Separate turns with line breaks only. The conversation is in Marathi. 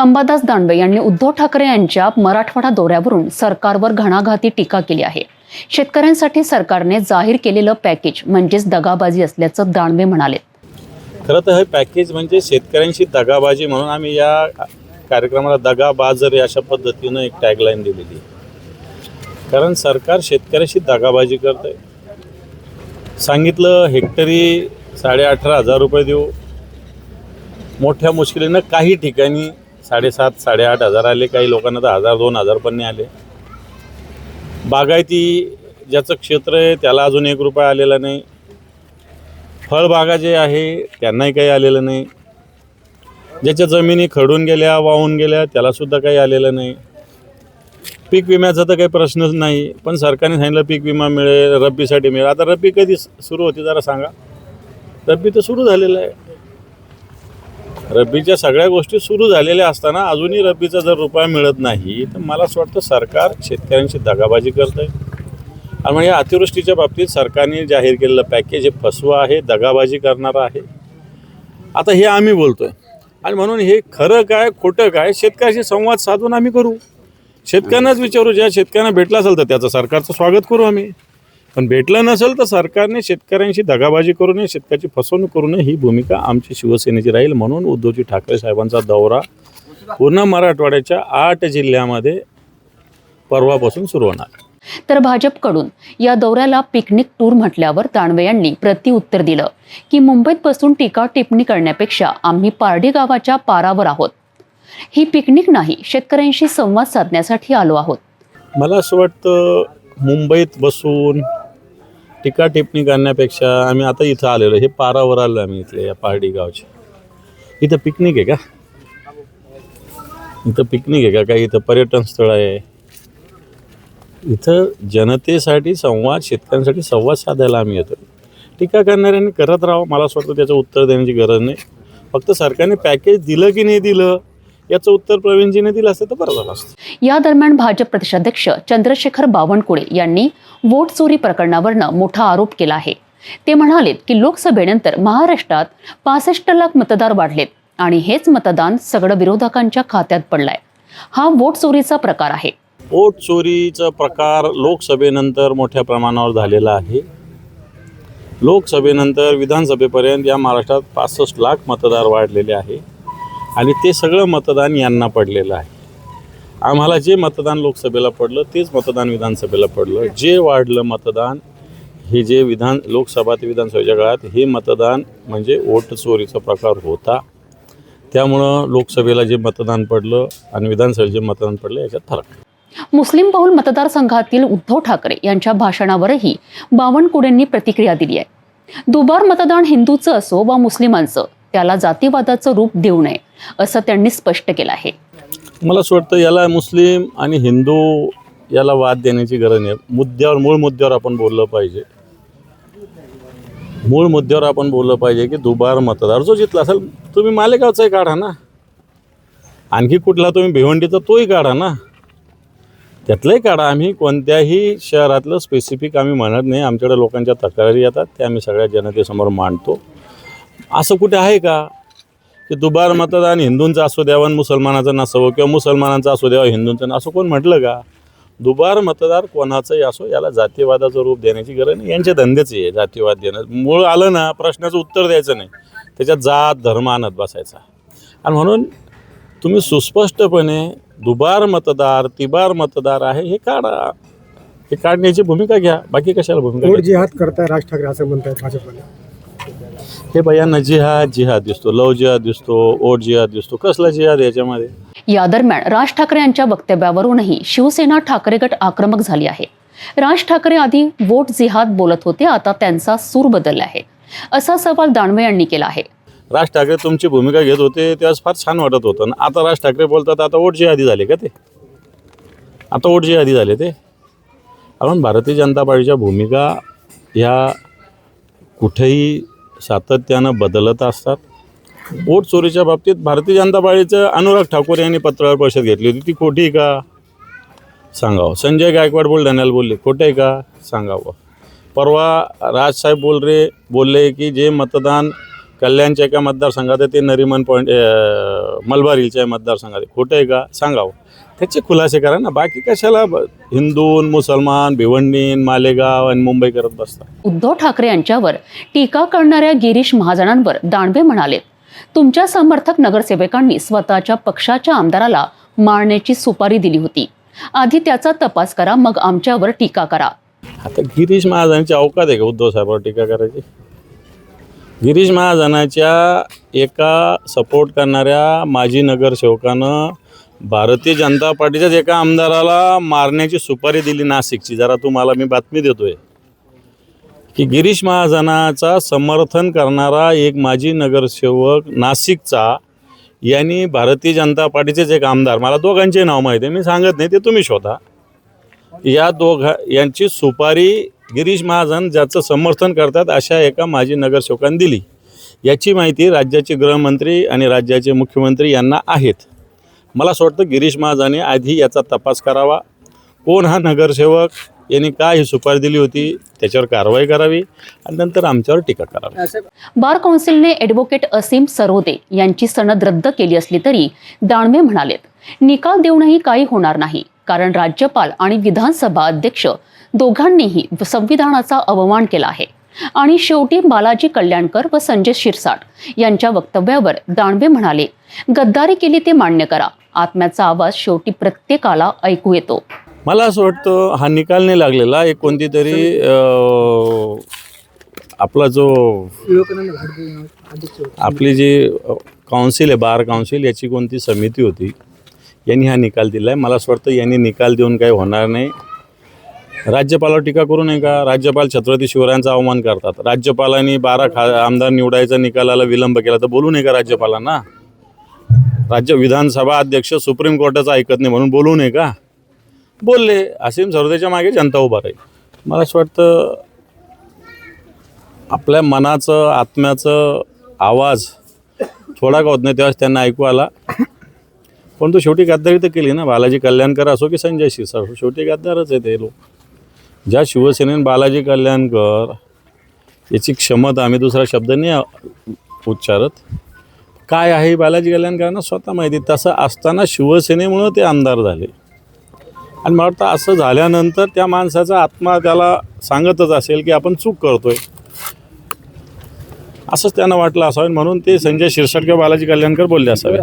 अंबादास दानवे यांनी उद्धव ठाकरे यांच्या मराठवाडा दौऱ्यावरून सरकारवर घणाघाती टीका केली आहे. शेतकऱ्यांसाठी सरकारने जाहीर केलेलं पॅकेज म्हणजेच दगाबाजी असल्याचं दानवे म्हणाले.
खरं तर हे पॅकेज म्हणजे शेतकऱ्यांशी दगाबाजी म्हणून आम्ही या कार्यक्रमाला दगाबाजर अशा पद्धतीनं एक टॅगलाईन दिलेली कारण सरकार शेतकऱ्याशी दगाबाजी करत आहे सांगितलं हेक्टरी साडे अठरा हजार रुपये देऊ. मोठ्या मुश्किलीनं काही ठिकाणी साडेसात साडेआठ हजार आले. काही लोकांना तर हजार दोन हजार पण आले. बागायती ज्याचं क्षेत्र आहे त्याला अजून एक रुपया आलेला नाही. फळबागा जे आहे त्यांनाही काही आलेलं नाही. ज्याच्या जमिनी खडून गेल्या वाहून गेल्या त्यालासुद्धा काही आलेलं नाही. पीक विम्याचा तर काही प्रश्नच नाही पण सरकारने सांगितलं पीक विमा मिळेल रब्बीसाठी मिळेल. आता रब्बी कधी सुरू होती जरा सांगा. रब्बी तर सुरू झालेलं आहे. रब्बीच्या सगळ्या गोष्टी सुरू झालेल्या असताना अजूनही रब्बीचा जर रुपया मिळत नाही तर मला असं वाटतं सरकार शेतकऱ्यांशी दगाबाजी करतं आहे आणि म्हणजे अतिवृष्टीच्या बाबतीत सरकारने जाहीर केलेलं पॅकेज हे फसवं आहे दगाबाजी करणारं आहे. आता हे आम्ही बोलतो आहे आणि म्हणून हे खरं काय खोटं काय शेतकऱ्याशी संवाद साधून आम्ही करू. शेतकऱ्यांनाच विचारू ज्या शेतकऱ्यांना भेटला असेल तर त्याचं सरकारचं स्वागत करू आम्ही. पण भेटलं नसेल तर सरकारने शेतकऱ्यांशी दगाबाजी करू नये शेतकऱ्याची फसवणूक करू नये ही भूमिका आमची शिवसेनेची राहील म्हणून उद्धवजी ठाकरे साहेबांचा दौरा पूर्ण मराठवाड्याच्या आठ जिल्ह्यामध्ये परवापासून सुरू होणार.
तर भाजपकडून या दौऱ्याला पिकनिक टूर म्हटल्यावर दानवे यांनी प्रतिउत्तर दिलं की मुंबईत बसून टीका टिप्पणी करण्यापेक्षा आम्ही पारडी गावाच्या पारावर आहोत. ही पिकनिक नाही शेतकऱ्यांशी संवाद साधण्यासाठी आलो आहोत.
मला असं वाटतं मुंबईत बसून टीका टिप्पणी करण्यापेक्षा आम्ही आता इथं आलेलो हे पारावर आलो आम्ही इथले या पारडी गावचे. इथं पिकनिक आहे का? इथं पिकनिक आहे का? काही इथं पर्यटन स्थळ आहे. इथं जनतेसाठी संवाद शेतकऱ्यांसाठी संवाद साधायला आम्ही येतो. टीका करणाऱ्यांनी करत राहावं. मला असं वाटतं त्याचं उत्तर देण्याची गरज नाही. फक्त सरकारने पॅकेज दिलं की नाही दिलं याचं उत्तर प्रवीणजीने दिलं असतं तर बरं झालं असतं.
या दरम्यान भाजप प्रदेशाध्यक्ष चंद्रशेखर बावनकुळे यांनी वोट चोरी प्रकरणावरनं मोठा आरोप केला आहे. ते म्हणालेत की लोकसभेनंतर महाराष्ट्रात पासष्ट लाख मतदार वाढलेत आणि हेच मतदान सगळं विरोधकांच्या खात्यात पडलंय. हा वोट चोरीचा प्रकार आहे.
वोट चोरीचा प्रकार लोकसभेनंतर मोठ्या प्रमाणावर झालेला आहे. लोकसभेनंतर विधानसभेपर्यंत या महाराष्ट्रात पासष्ट लाख मतदार वाढलेले आहे. आणि ते सगळं मतदान यांना पडलेलं आहे. आम्हाला जे मतदान लोकसभेला पडलं तेच मतदान विधानसभेला पडलं. जे वाढलं मतदान हे जे विधान लोकसभा ते विधानसभेच्या काळात हे मतदान म्हणजे वोट चोरीचा प्रकार होता. त्यामुळं लोकसभेला जे मतदान पडलं आणि विधानसभेला जे मतदान पडलं याच्यात फरक
मुस्लिम बहुल मतदारसंघातील उद्धव ठाकरे यांच्या भाषणावरही बावनकुळेंनी प्रतिक्रिया दिली आहे. दुबार मतदान हिंदूचं असो वा मुस्लिमांचं त्याला जातीवादाचं रूप देऊ नये. असं त्यांनी स्पष्ट केलं आहे.
मला असं वाटतं याला मुस्लिम आणि हिंदू याला वाद देण्याची गरज नाही. मुद्द्यावर मूळ मुद्द्यावर आपण बोललं पाहिजे. मूळ मुद्द्यावर आपण बोललं पाहिजे की दुबार मतदार जो जितला असेल तुम्ही मालेगावचाही काढा ना. आणखी कुठला तुम्ही भिवंडीचा तोही काढा ना. त्यातलंही काढा. आम्ही कोणत्याही शहरातलं स्पेसिफिक आम्ही म्हणत नाही. आमच्याकडे लोकांच्या तक्रारी येतात. त्या आम्ही सगळ्या जनतेसमोर मांडतो. असं कुठे आहे का? की दुबार मतदान हिंदूंचं असू द्यावं आणि मुसलमानाचं नसावं किंवा मुसलमानांचं असू द्यावं हिंदूंचं न- असं कोण म्हटलं का? दुबार मतदार कोणाचंही असो याला जातीवादाचं रूप देण्याची गरज नाही. यांचे धंदेच आहे जातीवाद देणं. मूळ आलं ना प्रश्नाचं उत्तर द्यायचं नाही. त्याच्यात जात धर्म आणत बसायचा. आणि म्हणून तुम्ही सुस्पष्टपणे दुबार मतदार तिबार मतदार आहे हे काढा. हे काढण्याची भूमिका घ्या. बाकी कशाला भूमिका?
जिहाद करताय? राज ठाकरे असं म्हणतायत भाजपने
हे बायांना जिहाद जिहाद दिसतो लव जिहाद दिसतो ओट जिहाद दिसतो कसला जिहाद याच्यामध्ये?
या दरम्यान राज ठाकरे यांच्या वक्तव्यावरूनही शिवसेना ठाकरे गट आक्रमक झाली आहे. राज ठाकरे आधी वोट जिहाद बोलत होते आता त्यांचा सूर बदलला आहे. असा सवाल दानवे यांनी केला आहे.
राज ठाकरे तुमची भूमिका घेत होते तेव्हा फार छान वाटत होतं. ना आता राज ठाकरे बोलतात आता ओट आधी झाले का ते? आता ओट आधी झाले ते? कारण भारतीय जनता पार्टीच्या भूमिका ह्या कुठेही सातत्यानं बदलत असतात. वोट चोरीच्या बाबतीत भारतीय जनता पार्टीचं अनुराग ठाकूर यांनी पत्रकार परिषद घेतली होती. ती खोटी आहे का? सांगावं. संजय गायकवाड बुलढाण्याला बोलले. खोटं आहे का? सांगावं. परवा राजसाहेब बोल रे बोलले की जे मतदान कल्याणच्या एका मतदारसंघात आहे ते नरिमन पॉईंट मलबारीच्या मलबार हिलच्या मतदारसंघात आहे. खोटं आहे का? सांगावं. त्याचे खुलासे करा ना. बाकी कशाला हिंदू मुसलमान भिवंडीन मालेगाव आणि मुंबई करत बसता
उद्धव ठाकरे यांच्यावर टीका करणाऱ्या गिरीश महाजनांवर दानवे म्हणाले. तुमच्या समर्थक नगरसेवकांनी स्वतःच्या पक्षाच्या आमदाराला मारण्याची सुपारी दिली होती. आधी त्याचा तपास करा मग आमच्यावर टीका करा.
आता गिरीश महाजनाची अवकात आहे का उद्धव साहेबांवर टीका करायची? गिरीश महाजनाच्या एका सपोर्ट करणाऱ्या माजी नगरसेवकानं भारतीय जनता पार्टीच्याच एका आमदाराला मारण्याची सुपारी दिली नाशिकची. जरा तुम्हाला मी बातमी देतोय. की गिरीश महाजनाचा समर्थन करणारा एक माजी नगरसेवक नाशिकचा यांनी भारतीय जनता पार्टीचेच एक आमदार मला दोघांचे नाव माहिती आहे मी सांगत नाही ते तुम्ही शोधा. या दोघा यांची सुपारी गिरीश महाजन ज्याचं समर्थन करतात अशा एका माजी नगरसेवकांनी दिली. याची माहिती राज्याचे गृहमंत्री आणि राज्याचे मुख्यमंत्री यांना आहेत. मला असं वाटतं गिरीश महाजनाने आधी याचा तपास करावा. कोण हा नगरसेवक? यांनी काय ही सुपारी दिली होती? त्याच्यावर कारवाई करावी आणि नंतर आमच्यावर टीका करावी.
बार कौन्सिलने ॲडव्होकेट असीम सरोदे यांची सनद रद्द केली असली तरी दानवे म्हणालेत निकाल देऊनही काही होणार नाही. कारण राज्यपाल आणि विधानसभा अध्यक्ष दोघांनीही संविधानाचा अवमान केला आहे. आणि शेवटी बालाजी कल्याणकर व संजय शिरसाट यांच्या वक्तव्यावर दानवे म्हणाले गद्दारी केली ते मान्य करा. आत्म्याचा आवाज शेवटी प्रत्येकाला ऐकू येतो.
मला असं वाटतं हा निकाल नाही लागलेला. एक कोणती तरी आपला जो आपली जी काउन्सिल आहे बार काउन्सिल याची कोणती समिती होती यांनी हा निकाल दिला आहे मला असं वाटतं यांनी निकाल देऊन काही होणार नाही. राज्यपालावर टीका करू नये का? राज्यपाल छत्रपती शिवरायांचा अवमान करतात. राज्यपालांनी बारा खा आमदार निवडायचा निकालाला विलंब केला तर बोलू नये का राज्यपालांना? राज्य विधानसभा अध्यक्ष सुप्रीम कोर्टाचं ऐकत नाही म्हणून बोलू नये का? बोलले. असीम सरदेच्या मागे जनता उभा राहील. मला असं वाटतं आपल्या मनाचं आत्म्याचं आवाज थोडा का होत नाही तेव्हाच त्यांना ऐकू आला. पण तू शेवटी गद्दारी तर केली ना बालाजी कल्याणकर असो की संजय शिरसाट असो शेवटी गद्दारच आहे ते लोक. ज्या शिवसेनेने बालाजी कल्याणकर याची क्षमता आम्ही दुसरा शब्द नाही उच्चारत. काय आहे बालाजी कल्याणकरांना स्वतः माहिती तसं असताना शिवसेनेमुळं ते आमदार झाले. आणि मला वाटतं असं झाल्यानंतर त्या माणसाचा आत्मा त्याला सांगतच असेल की आपण चूक करतोय. असंच त्यांना वाटलं असावं म्हणून ते संजय शिरसाट किंवा बालाजी कल्याणकर बोलले असावे